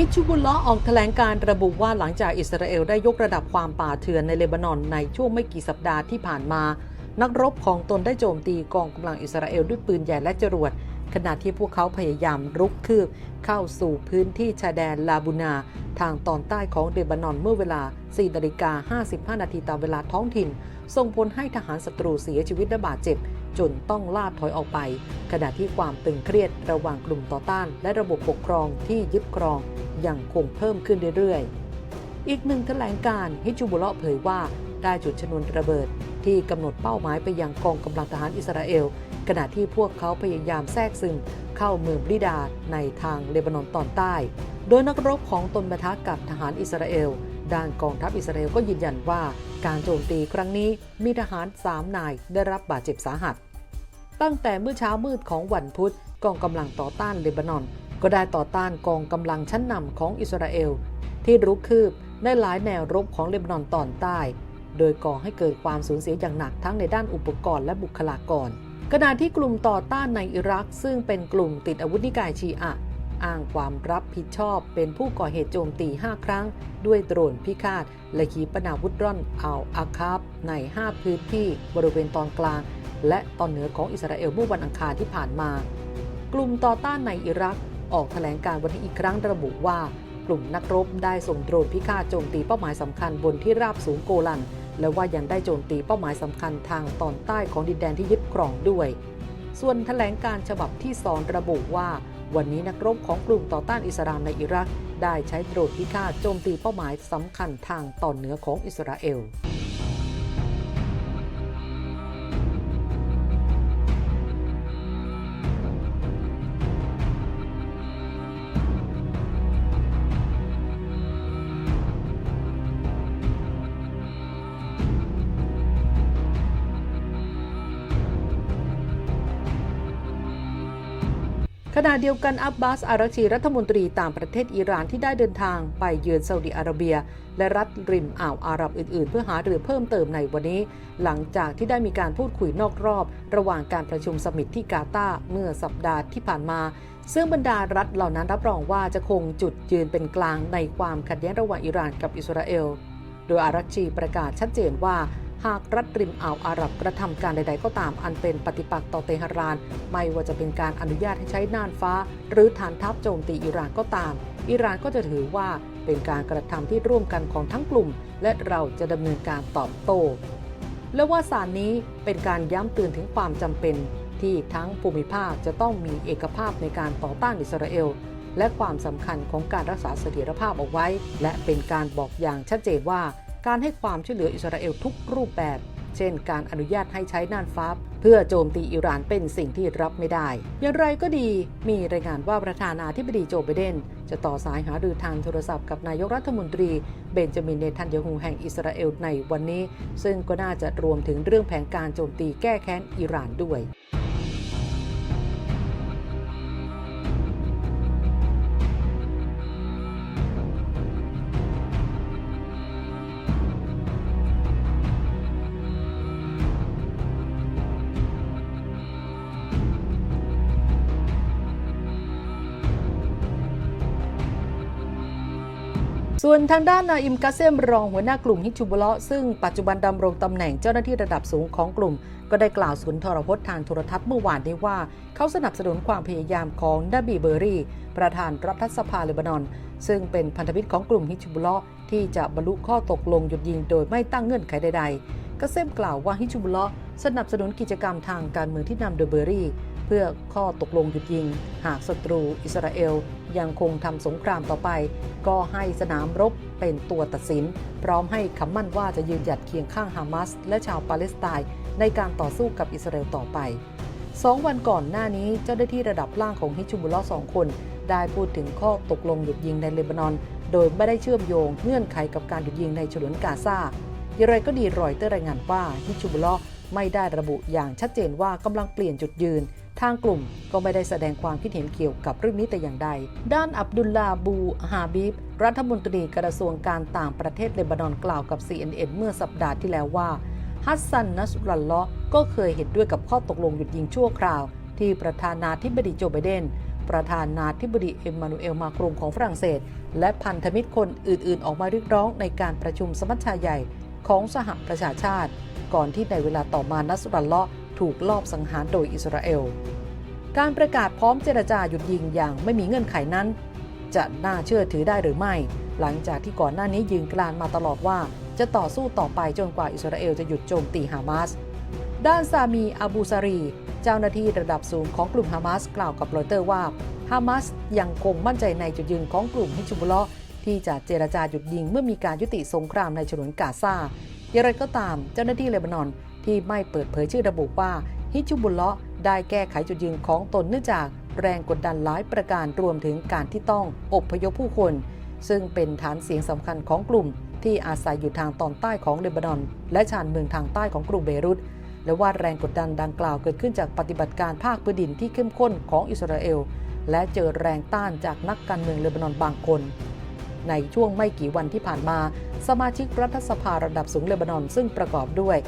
ฮิชูบุลลอฮ์ออกแถลงการระบุว่าหลังจากอิสราเอลได้ยกระดับความป่าเถื่อนในเลบานอนในช่วงไม่กี่สัปดาห์ที่ผ่านมา นักรบของตนได้โจมตีกองกำลังอิสราเอลด้วยปืนใหญ่และจรวด ขณะที่พวกเขาพยายามรุกคืบ เข้าสู่พื้นที่ชายแดนลาบูนา ทางตอนใต้ของเลบานอนเมื่อเวลา 4 นาฬิกา 55 นาทีตามเวลาท้องถิ่น ส่งผลให้ทหารศัตรูเสียชีวิตและบาดเจ็บจนต้องล่าถอยออกไป ขณะที่ความตึงเครียดระหว่างกลุ่มต่อต้าน และระบบปกครองที่ยึดครอง ยังคงเพิ่มขึ้นเรื่อยๆ อีกหนึ่งแถลงการฮิจูบุเลาะเผยว่าได้จุดชนวนระเบิดที่กำหนดเป้าหมายไปยังกองกำลังทหารอิสราเอล ขณะที่พวกเขาพยายามแทรกซึมเข้าเมืองบริดาในทางเลบานอนตอนใต้ โดยนักรบของตนปะทะกับทหารอิสราเอล ด้านกองทัพอิสราเอลก็ยืนยันว่าการโจมตีครั้งนี้มีทหาร 3 นายได้รับบาดเจ็บสาหัส ตั้งแต่เมื่อเช้ามืดของวันพุธกองกำลังต่อต้านเลบานอน ก็ได้ต่อต้านกองกำลังชั้นนำของอิสราเอล ที่รุกคืบในหลายแนวรบของเลบานอนตอนใต้ โดยก่อให้เกิดความสูญเสียอย่างหนักทั้งในด้านอุปกรณ์และบุคลากร ขณะที่กลุ่มต่อต้านในอิรัก ซึ่งเป็นกลุ่มติดอาวุธนิกายชีอะอ้างความรับผิดชอบเป็นผู้ก่อเหตุโจมตี 5 ครั้ง ด้วยโดรนพิฆาต และขีปนาวุธร่อนอัลอาคาบใน 5 พื้นที่บริเวณตอนกลาง และตอนเหนือของอิสราเอลเมื่อวันอังคารที่ผ่านมา กลุ่มต่อต้านในอิรัก ออกแถลงการวันนี้อีกครั้งระบุว่า กลุ่มนักรบได้ส่งโดรนพิฆาตโจมตีเป้าหมายสำคัญบนที่ราบสูงโกลัน และว่ายังได้โจมตีเป้าหมายสำคัญทางตอนใต้ของดินแดนที่ยึดครองด้วย ส่วนแถลงการฉบับที่สองระบุว่า วันนี้นักรบของกลุ่มต่อต้านอิสลามในอิรัก ได้ใช้โดรนพิฆาตโจมตีเป้าหมายสำคัญทางตอนเหนือของอิสราเอล ขณะเดียวกันอับบาสอารักชีรัฐมนตรีต่างประเทศอิหร่านที่ได้เดินทางไปเยือนซาอุดิอาระเบีย และรัฐริมอ่าวอาหรับอื่นๆ เพื่อหารือเพิ่มเติมในวันนี้ หลังจากที่ได้มีการพูดคุยนอกรอบ ระหว่างการประชุมสมิตที่กาตาร์เมื่อสัปดาห์ที่ผ่านมา ซึ่งบรรดารัฐเหล่านั้นรับรองว่าจะคงจุดยืนเป็นกลางในความขัดแย้งระหว่างอิหร่านกับอิสราเอล โดยอารักชีประกาศชัดเจนว่า หากรัฐริมอ่าวอาหรับกระทำการใด ๆ ก็ตามอันเป็นปฏิปักษ์ต่อเตหะราน ไม่ว่าจะเป็นการอนุญาตให้ใช้น่านฟ้า หรือฐานทัพโจมตีอิหร่านก็ตาม อิหร่านก็จะถือว่าเป็นการกระทำที่ร่วมกันของทั้งกลุ่ม และเราจะดำเนินการตอบโต้และว่าสารนี้เป็นการย้ำเตือนถึงความจำเป็น ที่ทั้งภูมิภาคจะต้องมีเอกภาพในการต่อต้านอิสราเอล และความสำคัญของการรักษาเสถียรภาพเอาไว้ และเป็นการบอกอย่างชัดเจนว่า การให้ความช่วยเหลืออิสราเอลทุกรูปแบบ เช่น การอนุญาตให้ใช้น่านฟ้า เพื่อโจมตีอิหร่านเป็นสิ่งที่รับไม่ได้ อย่างไรก็ดี มีรายงานว่าประธานาธิบดีโจไบเดน จะต่อสายหารือทางโทรศัพท์กับนายกรัฐมนตรี เบนจามินเนทันยาฮูแห่งอิสราเอลในวันนี้ ซึ่งก็น่าจะรวมถึงเรื่องแผนการโจมตีแก้แค้นอิหร่านด้วย ส่วนทางด้านนายอิมกาเซมรองหัวหน้ากลุ่มฮิจูบุเลาะซึ่งปัจจุบันดำรงตำแหน่งเจ้าหน้าที่ระดับสูงของกลุ่ม ก็ได้กล่าวสุนทรพจน์ทางโทรทัศน์เมื่อวานได้ว่า เขาสนับสนุนความพยายามของดับบีเบอรี่ ประธานรัฐสภาเลบานอน ซึ่งเป็นพันธมิตรของกลุ่มฮิจูบุเลาะที่จะบรรลุข้อตกลงหยุดยิงโดยไม่ตั้งเงื่อนไขใดๆกาเซมกล่าวว่าฮิจูบุเลาะสนับสนุนกิจกรรมทางการเมืองที่นำโดยเบอรี่ เพื่อข้อตกลงหยุดยิง หากศัตรูอิสราเอลยังคงทำสงครามต่อไป ก็ให้สนามรบเป็นตัวตัดสิน พร้อมให้คำมั่นว่าจะยืนหยัดเคียงข้างฮามาสและชาวปาเลสไตน์ในการต่อสู้กับอิสราเอลต่อไปสองวันก่อนหน้านี้เจ้าหน้าที่ระดับล่างของฮิจูบุลลอสองคน ได้พูดถึงข้อตกลงหยุดยิงในเลบานอน โดยไม่ได้เชื่อมโยงเงื่อนไขกับการหยุดยิงในฉนวนกาซาอย่างไรก็ดีรอยเตอร์รายงานว่าฮิจูบุลลอไม่ได้ระบุอย่างชัดเจนว่ากำลังเปลี่ยนจุดยืน ทางกลุ่มก็ไม่ได้แสดงความคิดเห็นเกี่ยวกับเรื่องนี้แต่อย่างใด ด้านอับดุลลาบูฮาบิบ รัฐมนตรีกระทรวงการต่างประเทศเลบานอนกล่าวกับ CNN เมื่อสัปดาห์ที่แล้วว่า ฮัสซันนัสรัลเลาะก็เคยเห็นด้วยกับข้อตกลงหยุดยิงชั่วคราว ที่ประธานาธิบดีโจไบเดน ประธานาธิบดีเอ็มมานูเอลมาครงของฝรั่งเศส และพันธมิตรคนอื่น ๆ ออกมาเรียกร้องในการประชุมสมัชชาใหญ่ของสหประชาชาติ ก่อนที่ในเวลาต่อมานัสรัลเลาะ ถูกลอบสังหารโดยอิสราเอล การประกาศพร้อมเจรจาหยุดยิงอย่างไม่มีเงื่อนไขนั้น จะน่าเชื่อถือได้หรือไม่ หลังจากที่ก่อนหน้านี้ยืนกรานมาตลอดว่า จะต่อสู้ต่อไปจนกว่าอิสราเอลจะหยุดโจมตีฮามาส ด้านซามีอาบูซารี เจ้าหน้าที่ระดับสูงของกลุ่มฮามาสกล่าวกับรอยเตอร์ว่าฮามาสยังคงมั่นใจในจุดยืนของกลุ่มฮิจบุลล์ที่จะเจรจาหยุดยิงเมื่อมีการยุติสงครามในฉนวนกาซาอย่างไรก็ตามเจ้าหน้าที่เลบานอน ที่ไม่เปิดเผยชื่อระบุว่าฮิจบุลเลาะได้แก้ไขจุดยืนของตนเนื่องจากแรงกดดันหลายประการรวมถึงการที่ต้องอบพยพผู้คน ซึ่งเป็นฐานเสียงสำคัญของกลุ่ม ที่อาศัยอยู่ทางตอนใต้ของเลบานอน และชานเมืองทางใต้ของกรุงเบรุตและว่าแรงกดดันดังกล่าวเกิดขึ้นจากปฏิบัติการภาคพื้นดินที่เข้มข้นของอิสราเอล และเจอแรงต้านจากนักการเมืองเลบานอนบางคน ในช่วงไม่กี่วันที่ผ่านมา สมาชิกรัฐสภาระดับสูงเลบานอนซึ่งประกอบด้วย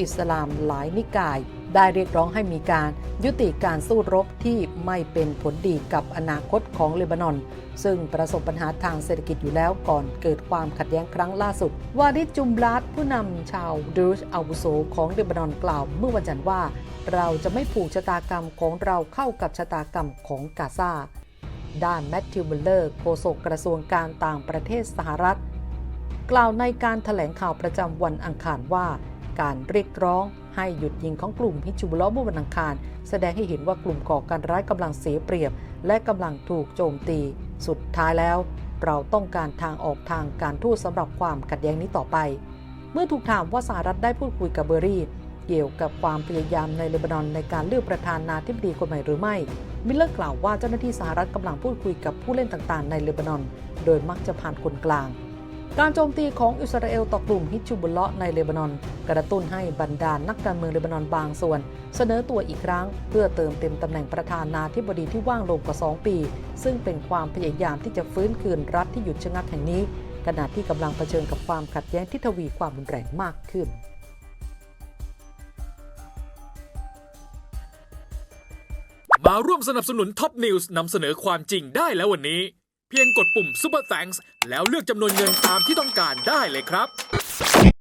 อิสลามหลายนิกาย ได้เรียกร้องให้มีการยุติการสู้รบที่ไม่เป็นผลดีกับอนาคตของเลบานอน ซึ่งประสบปัญหาทางเศรษฐกิจอยู่แล้วก่อนเกิดความขัดแย้งครั้งล่าสุด วาดิดจุมบลัดผู้นำชาวดูชอาวุโสของเลบานอนกล่าวเมื่อวันจันทร์ว่า เราจะไม่ผูกชะตากรรมของเราเข้ากับชะตากรรมของกาซาด้านแมทธิวมิลเลอร์โฆษกกระทรวงการต่างประเทศสหรัฐ กล่าวในการถแถลงข่าวประจำวันอังคารว่า การเรียกร้องให้หยุดยิงของกลุ่มฮิจบุลเลาะห์เมื่อวันอังคาร แสดงให้เห็นว่ากลุ่มก่อการร้ายกำลังเสียเปรียบ และกำลังถูกโจมตี สุดท้ายแล้ว เราต้องการทางออกทางการทูตสำหรับความขัดแย้งนี้ต่อไป เมื่อถูกถามว่าสหรัฐได้พูดคุยกับเบอร์รี่ เกี่ยวกับความพยายามในเลบานอนในการเลือกประธานาธิบดีคนใหม่หรือไม่ มิลเลอร์กล่าวว่าเจ้าหน้าที่สหรัฐกำลังพูดคุยกับผู้เล่นต่างๆ ในเลบานอน โดยมักจะผ่านคนกลาง การโจมตีของอิสราเอลต่อกลุ่มฮิจบุลเลาะห์ในเลบานอน กระตุ้นให้บรรดานักการเมืองเลบานอนบางส่วน เสนอตัวอีกครั้ง เพื่อเติมเต็มตำแหน่งประธานาธิบดีที่ว่างลงกว่า 2 ปี ซึ่งเป็นความพยายามที่จะฟื้นคืนรัฐที่หยุดชะงักแห่งนี้ ขณะที่กำลังเผชิญกับความขัดแย้งที่ทวีความรุนแรงมากขึ้นมาร่วมสนับสนุนท็อปนิวส์นำเสนอความจริงได้แล้ววันนี้ เพียงกดปุ่ม Super Thanks แล้วเลือกจำนวนเงินตามที่ต้องการได้เลยครับ